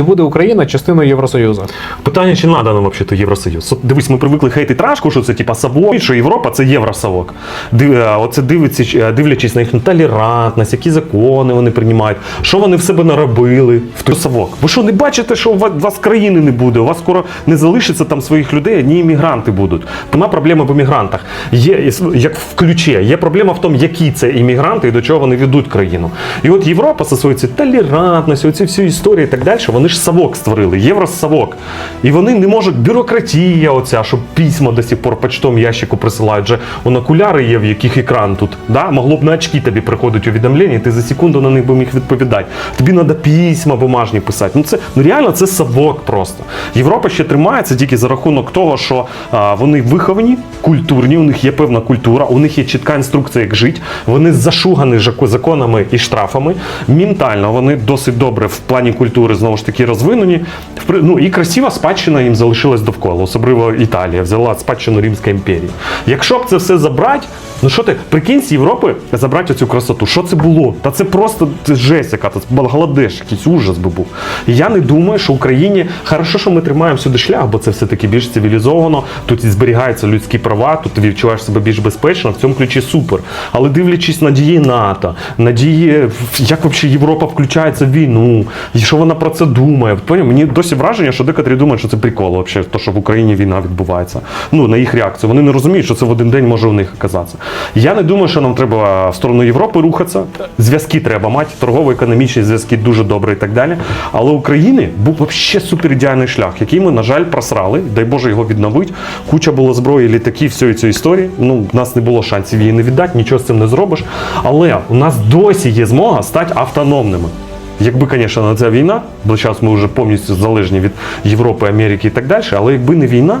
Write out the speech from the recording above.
Чи буде Україна частиною Євросоюзу? Питання, чи надо нам взагалі Євросоюз? Дивись, ми привикли хейтити рашку, що це типа совок, що Європа це євросовок. Див, е, оце дивиться, е, дивлячись на їхню толерантність, які закони вони приймають, що вони в себе наробили в той совок. Ви що, не бачите, що у вас- країни не буде? У вас скоро не залишиться там своїх людей, одні іммігранти будуть. Нема проблеми в іммігрантах. Є як в ключі, є проблема в тому, які це іммігранти і до чого вони ведуть країну. І от Європа цією толерантністю, оці всі історії і так далі, вони ж совок створили, євросовок. І вони не можуть, бюрократія оця, щоб письма до сих пор почтом ящику присилають. Же он окуляри є, в яких екран тут. Да? Могло б на очки тобі приходить увідомлення, і ти за секунду на них би міг відповідати. Тобі треба письма бумажні писати. Ну це ну реально це совок просто. Європа ще тримається тільки за рахунок того, що а, вони виховані, культурні, у них є певна культура, у них є чітка інструкція, як жити. Вони зашугані законами і штрафами. Ментально вони досить добре в плані культури знову ж таки розвинені. Ну і красива спадщина їм залишилась довкола, особливо Італія взяла спадщину Римської імперії. Якщо б це все забрати, ну що ти прикинь з Європи забрати оцю красоту? Що це було? Та це просто це жесть, яка це Бангладеш, якийсь ужас би був. І я не думаю, що Україні хорошо, що ми тримаємо сюди шлях, бо це все таки більш цивілізовано. Тут і зберігаються людські права, тут ти відчуваєш себе більш безпечно. В цьому ключі супер. Але дивлячись на дії НАТО, на дії, як взагалі Європа включається в війну, і що вона про це думає. Поняв? Мені досі враження, що декотрі думають, що це прикол, вообще, то, що в Україні війна відбувається. Ну, на їх реакцію. Вони не розуміють, що це в один день може у них оказатися. Я не думаю, що нам треба в сторону Європи рухатися. Зв'язки треба мати, торгово-економічні зв'язки дуже добре і так далі. Але України був взагалі супер ідеальний шлях, який ми, на жаль, просрали. Дай Боже його відновити. Куча було зброї, літаків, всієї цієї історії. Ну, в нас не було шансів її не віддати, нічого з цим не зробиш. Але у нас досі є змога стати автономними. Якби, звісно, ця війна, бо зараз ми вже повністю залежні від Європи, Америки і так далі, але якби не війна,